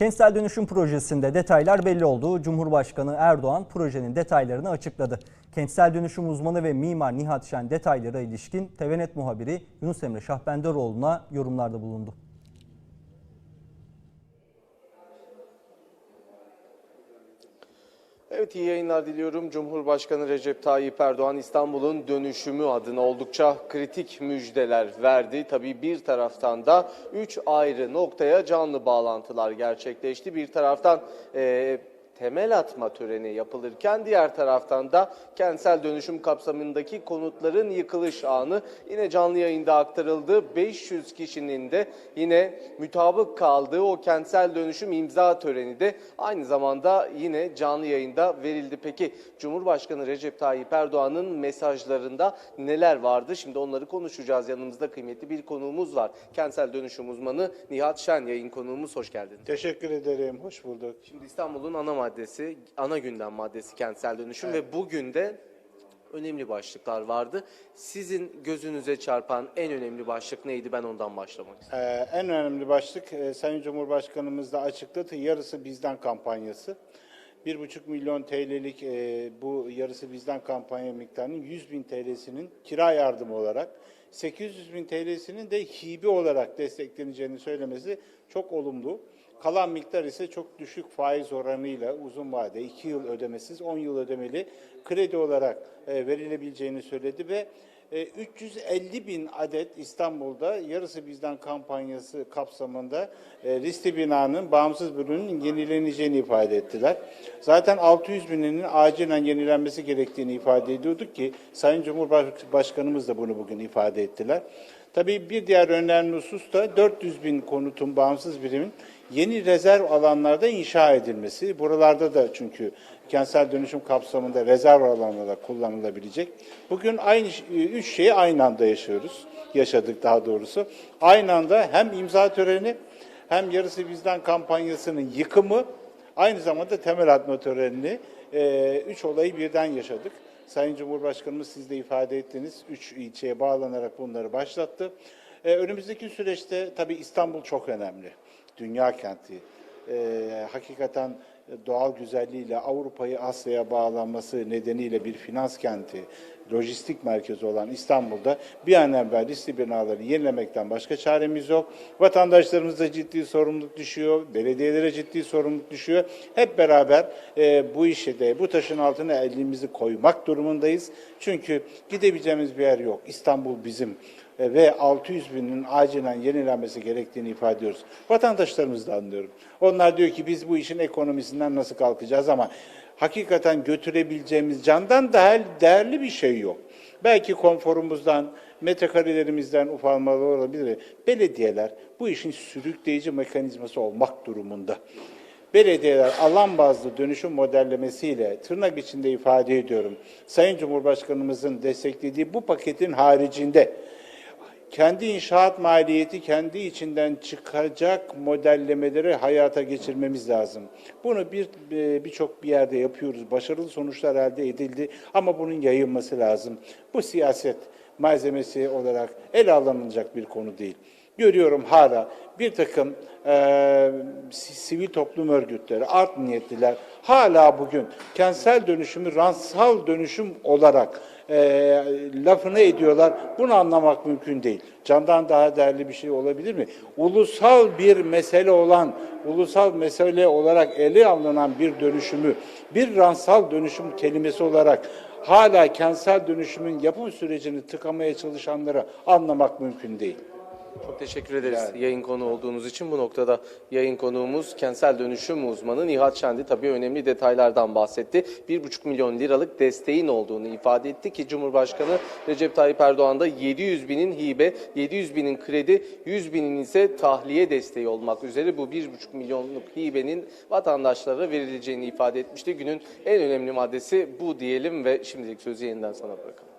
Kentsel dönüşüm projesinde detaylar belli oldu. Cumhurbaşkanı Erdoğan projenin detaylarını açıkladı. Kentsel dönüşüm uzmanı ve mimar Nihat Şen detaylara ilişkin TVNet muhabiri Yunus Emre Şahbenderoğlu'na yorumlarda bulundu. Evet iyi yayınlar diliyorum. Cumhurbaşkanı Recep Tayyip Erdoğan İstanbul'un dönüşümü adına oldukça kritik müjdeler verdi. Tabii bir taraftan da üç ayrı noktaya canlı bağlantılar gerçekleşti. Bir taraftan eee temel atma töreni yapılırken diğer taraftan da kentsel dönüşüm kapsamındaki konutların yıkılış anı yine canlı yayında aktarıldı. 500 kişinin de yine mutabık kaldığı o kentsel dönüşüm imza töreni de aynı zamanda yine canlı yayında verildi. Peki Cumhurbaşkanı Recep Tayyip Erdoğan'ın mesajlarında neler vardı? Şimdi onları konuşacağız. Yanımızda kıymetli bir konuğumuz var. Kentsel dönüşüm uzmanı Nihat Şen yayın konuğumuz. Hoş geldin. Teşekkür ederim. Hoş bulduk. Şimdi İstanbul'un ana maddesi, ana gündem maddesi kentsel dönüşüm ve bugün de önemli başlıklar vardı. Sizin gözünüze çarpan en önemli başlık neydi? Ben ondan başlamak istiyorum. Ee, en önemli başlık e, Sayın Cumhurbaşkanımız da açıkladı. Yarısı bizden kampanyası. 1,5 milyon TL'lik e, bu yarısı bizden kampanya miktarının 100 bin TL'sinin kira yardımı olarak 800 bin TL'sinin de hibe olarak destekleneceğini söylemesi çok olumlu. Kalan miktar ise çok düşük faiz oranıyla uzun vade 2 yıl ödemesiz 10 yıl ödemeli kredi olarak e, verilebileceğini söyledi ve e, 350 bin adet İstanbul'da yarısı bizden kampanyası kapsamında e, riskli binanın bağımsız bölümünün yenileneceğini ifade ettiler. Zaten 600 binin acilen yenilenmesi gerektiğini ifade ediyorduk ki Sayın Cumhurbaşkanımız da bunu bugün ifade ettiler. Tabii bir diğer önemli husus da 400 bin konutun bağımsız birimin yeni rezerv alanlarda inşa edilmesi. Buralarda da çünkü kentsel dönüşüm kapsamında rezerv alanlarda kullanılabilecek. Bugün aynı üç şeyi aynı anda yaşıyoruz. Yaşadık daha doğrusu. Aynı anda hem imza töreni hem yarısı bizden kampanyasının yıkımı aynı zamanda temel atma törenini e, üç olayı birden yaşadık. Sayın Cumhurbaşkanımız siz de ifade ettiniz. Üç ilçeye bağlanarak bunları başlattı. Ee, önümüzdeki süreçte tabii İstanbul çok önemli. Dünya kenti. Ee, hakikaten doğal güzelliğiyle Avrupa'yı Asya'ya bağlanması nedeniyle bir finans kenti, lojistik merkezi olan İstanbul'da bir an evvel riskli binaları yenilemekten başka çaremiz yok. Vatandaşlarımıza ciddi sorumluluk düşüyor, belediyelere ciddi sorumluluk düşüyor. Hep beraber e, bu işe de, bu taşın altına elimizi koymak durumundayız. Çünkü gidebileceğimiz bir yer yok. İstanbul bizim e, ve 600 binin acilen yenilenmesi gerektiğini ifade ediyoruz. Vatandaşlarımızı da anlıyorum. Onlar diyor ki biz bu işin ekonomisinden nasıl kalkacağız ama hakikaten götürebileceğimiz candan daha değerli bir şey yok. Belki konforumuzdan, metrekarelerimizden ufalmalı olabilir. Belediyeler bu işin sürükleyici mekanizması olmak durumunda. Belediyeler alan bazlı dönüşüm modellemesiyle tırnak içinde ifade ediyorum. Sayın Cumhurbaşkanımızın desteklediği bu paketin haricinde kendi inşaat maliyeti kendi içinden çıkacak modellemeleri hayata geçirmemiz lazım. Bunu bir e, birçok bir yerde yapıyoruz. Başarılı sonuçlar elde edildi ama bunun yayılması lazım. Bu siyaset malzemesi olarak ele alınacak bir konu değil. Görüyorum hala bir takım e, sivil toplum örgütleri, art niyetliler hala bugün kentsel dönüşümü ransal dönüşüm olarak e, lafını ediyorlar. Bunu anlamak mümkün değil. Candan daha değerli bir şey olabilir mi? Ulusal bir mesele olan, ulusal mesele olarak ele alınan bir dönüşümü, bir ransal dönüşüm kelimesi olarak hala kentsel dönüşümün yapım sürecini tıkamaya çalışanları anlamak mümkün değil. Çok teşekkür ederiz yayın konu olduğunuz için. Bu noktada yayın konuğumuz kentsel dönüşüm uzmanı Nihat Şendi tabii önemli detaylardan bahsetti. 1,5 milyon liralık desteğin olduğunu ifade etti ki Cumhurbaşkanı Recep Tayyip Erdoğan da 700 binin hibe, 700 binin kredi, 100 binin ise tahliye desteği olmak üzere bu 1,5 milyonluk hibenin vatandaşlara verileceğini ifade etmişti. Günün en önemli maddesi bu diyelim ve şimdilik sözü yeniden sana bırakalım.